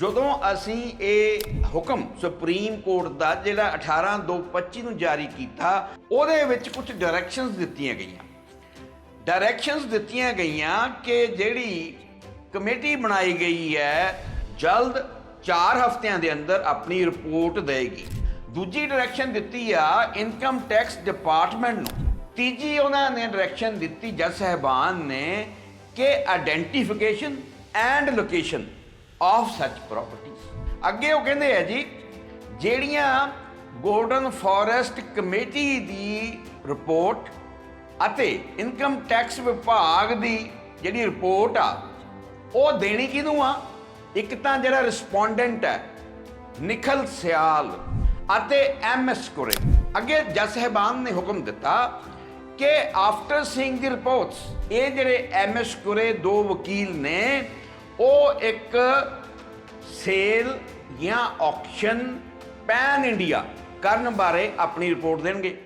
ਜਦੋਂ ਅਸੀਂ ਇਹ ਹੁਕਮ ਸੁਪਰੀਮ ਕੋਰਟ ਦਾ ਜਿਹੜਾ 18225 ਨੂੰ ਜਾਰੀ ਕੀਤਾ, ਉਹਦੇ ਵਿੱਚ ਕੁਝ ਡਾਇਰੈਕਸ਼ਨਸ ਦਿੱਤੀਆਂ ਗਈਆਂ। ਡਾਇਰੈਕਸ਼ਨਸ ਦਿੱਤੀਆਂ ਗਈਆਂ ਕਿ ਜਿਹੜੀ ਕਮੇਟੀ ਬਣਾਈ ਗਈ ਹੈ, ਜਲਦ 4 ਹਫ਼ਤਿਆਂ ਦੇ ਅੰਦਰ ਆਪਣੀ ਰਿਪੋਰਟ ਦੇਗੀ ਦੂਜੀ ਡਾਇਰੈਕਸ਼ਨ ਦਿੱਤੀ ਆ ਇਨਕਮ ਟੈਕਸ ਡਿਪਾਰਟਮੈਂਟ ਨੂੰ। ਤੀਜੀ ਉਹਨਾਂ ਨੇ ਡਾਇਰੈਕਸ਼ਨ ਦਿੱਤੀ ਜੱਜ ਸਾਹਿਬਾਨ ਨੇ ਕਿ ਆਇਡੈਂਟੀਫਿਕੇਸ਼ਨ ਐਂਡ ਲੋਕੇਸ਼ਨ ਆਫ ਸੱਚ ਪ੍ਰਾਪਰਟੀਆਂ ਅੱਗੇ ਉਹ ਕਹਿੰਦੇ ਆ ਜੀ, ਜਿਹੜੀਆਂ ਗੋਲਡਨ ਫੋਰੈਸਟ ਕਮੇਟੀ ਦੀ ਰਿਪੋਰਟ ਅਤੇ ਇਨਕਮ ਟੈਕਸ ਵਿਭਾਗ ਦੀ ਜਿਹੜੀ ਰਿਪੋਰਟ ਆ, ਉਹ ਦੇਣੀ ਕਿਹਨੂੰ ਆ? ਇੱਕ ਤਾਂ ਜਿਹੜਾ ਰਿਸਪੋਂਡੈਂਟ ਹੈ, ਨਿਖਲ ਸਿਆਲ ਅਤੇ ਐਮ ਐਸ ਕੁਰੇ ਅੱਗੇ ਜੱਜ ਸਾਹਿਬਾਨ ਨੇ ਹੁਕਮ ਦਿੱਤਾ ਕਿ ਆਫਟਰ ਸੀਇੰਗ ਦੀ ਰਿਪੋਰਟਸ ਇਹ ਜਿਹੜੇ ਐਮ ਐਸ ਕੁਰੇ ਦੋ ਵਕੀਲ ਨੇ ਇੱਕ ਸੇਲ ਜਾਂ ਆਕਸ਼ਨ ਪੈਨ ਇੰਡੀਆ ਕਰਨ ਬਾਰੇ ਆਪਣੀ ਰਿਪੋਰਟ ਦੇਣਗੇ।